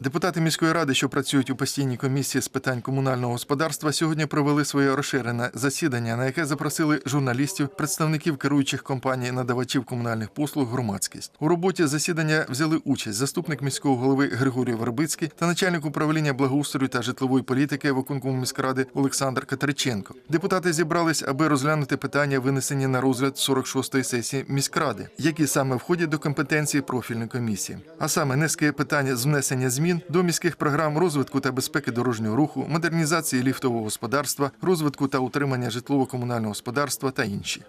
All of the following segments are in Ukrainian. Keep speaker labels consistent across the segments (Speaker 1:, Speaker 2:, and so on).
Speaker 1: Депутати міської ради, що працюють у постійній комісії з питань комунального господарства, сьогодні провели своє розширене засідання, на яке запросили журналістів, представників керуючих компаній, надавачів комунальних послуг, громадськість. У роботі засідання взяли участь заступник міського голови Григорій Вербицький та начальник управління благоустрою та житлової політики виконкому міськради Олександр Катериченко. Депутати зібрались, аби розглянути питання, винесені на розгляд 46-ї сесії міськради, які саме входять до компетенції профільної комісії. А саме низки питань з внесення змін до міських програм розвитку та безпеки дорожнього руху, модернізації ліфтового господарства, розвитку та утримання житлово-комунального господарства та інші.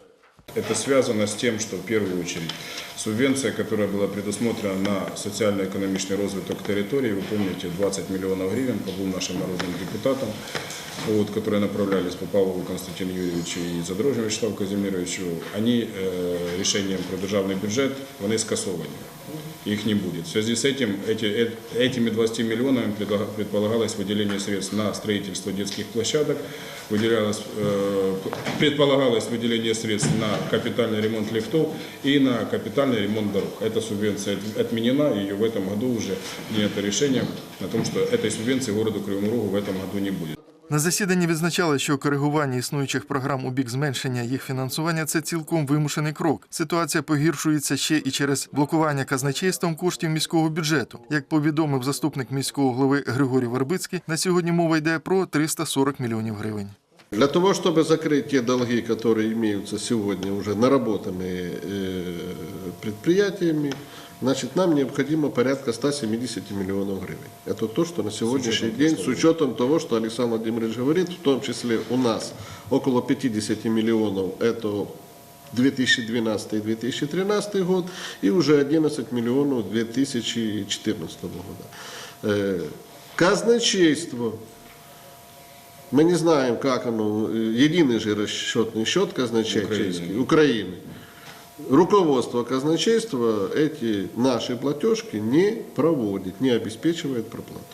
Speaker 2: Это связано с тем, что в первую очередь субвенция, которая была предусмотрена на социально-экономичный развиток территории, вы помните, 20 миллионов гривен по двум нашим народным депутатам, вот, которые направлялись по Павлову Константину Юрьевичу и Задорожню Вячеславу Казимировичу, они э, решением про державный бюджет, вони скасовані. Их не будет. В связи с этим эти, э- этими 20 миллионами предлага- предполагалось выделение средств на строительство детских площадок, выделялось, э, предполагалось выделение средств на капитальный ремонт лифтов и на капитальный ремонт дорог. Эта субвенция отменена, и в этом году уже принято решение о том, что этой субвенции городу Кривому Рогу в этом году не будет.
Speaker 1: На засіданні відзначали, що коригування існуючих програм у бік зменшення їх фінансування це цілком вимушений крок. Ситуація погіршується ще і через блокування казначейством коштів міського бюджету. Як повідомив заступник міського голови Григорій Вербицький, на сьогодні мова йде про 340 мільйонів гривень.
Speaker 3: Для того, чтобы закрыть те долги, которые имеются сегодня уже наработанные э, предприятиями, значит, нам необходимо порядка 170 миллионов гривен. Это то, что на сегодняшний день, с учетом того, что Александр Владимирович говорит, в том числе у нас около 50 миллионов это 2012-2013 год и уже 11 миллионов 2014 года. Э, Казначейство мы не знаем, как оно, э, единый же расчетный счет казначейский Украины. Руководство казначейства эти наши платежки не проводит, не обеспечивает проплату.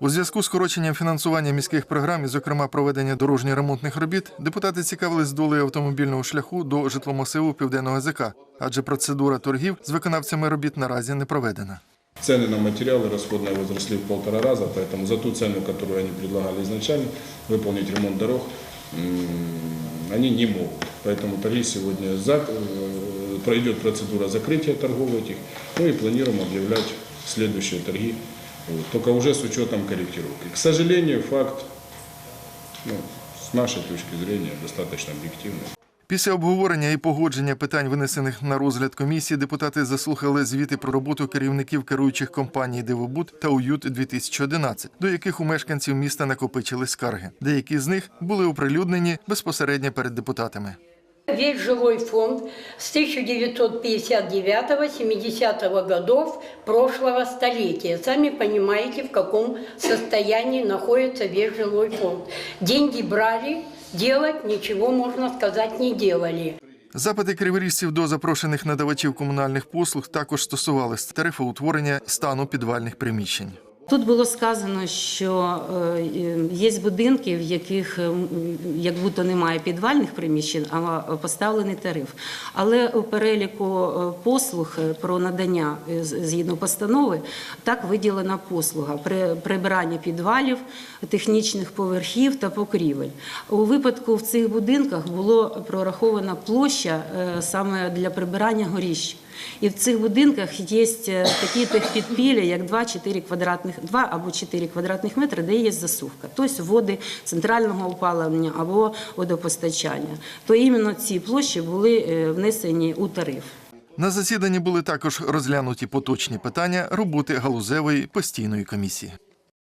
Speaker 1: У зв'язку з скороченням фінансування міських програм, і, зокрема проведення дорожньо-ремонтних робіт, депутати цікавились долею автомобільного шляху до житломасиву Південного ГЗК, адже процедура торгів з виконавцями робіт наразі не проведена.
Speaker 2: Цены на материалы расходные возросли в полтора раза, поэтому за ту цену, которую они предлагали изначально, выполнить ремонт дорог, м, они не могут. Поэтому торги сегодня за, э, пройдет процедура закрытия торгов этих, ну и планируем объявлять следующие торги, вот, только уже с учетом корректировки. К сожалению, факт, ну, с нашей точки зрения, достаточно объективный.
Speaker 1: Після обговорення і погодження питань, винесених на розгляд комісії, депутати заслухали звіти про роботу керівників керуючих компаній Дивобуд та Уют 2011 до яких у мешканців міста накопичили скарги. Деякі з них були оприлюднені безпосередньо перед депутатами.
Speaker 4: Весь жилой фонд с 1959-70 годов прошлого столетия. Сами понимаете, в каком состоянии находится весь жилой фонд. Деньги брали, делать ничего, можно сказать, не делали.
Speaker 1: Запити криворіжців до запрошених надавачів комунальних послуг також стосувалися тарифоутворення стану підвальних приміщень.
Speaker 5: Тут було сказано, що е, є будинки, в яких е, як будто немає підвальних приміщень, а поставлений тариф. Але у переліку е, послуг про надання згідно постанови так виділена послуга при прибирання підвалів, технічних поверхів та покрівель. У випадку в цих будинках було прорахована площа саме для прибирання горіщ. І в цих будинках є е, такі техпідпілля, як 2-4 квадратних 2 або 4 квадратних метри, де є засувка, тобто води центрального опалення або водопостачання. То іменно ці площі були е, внесені у тариф.
Speaker 1: На засіданні були також розглянуті поточні питання роботи галузевої постійної комісії.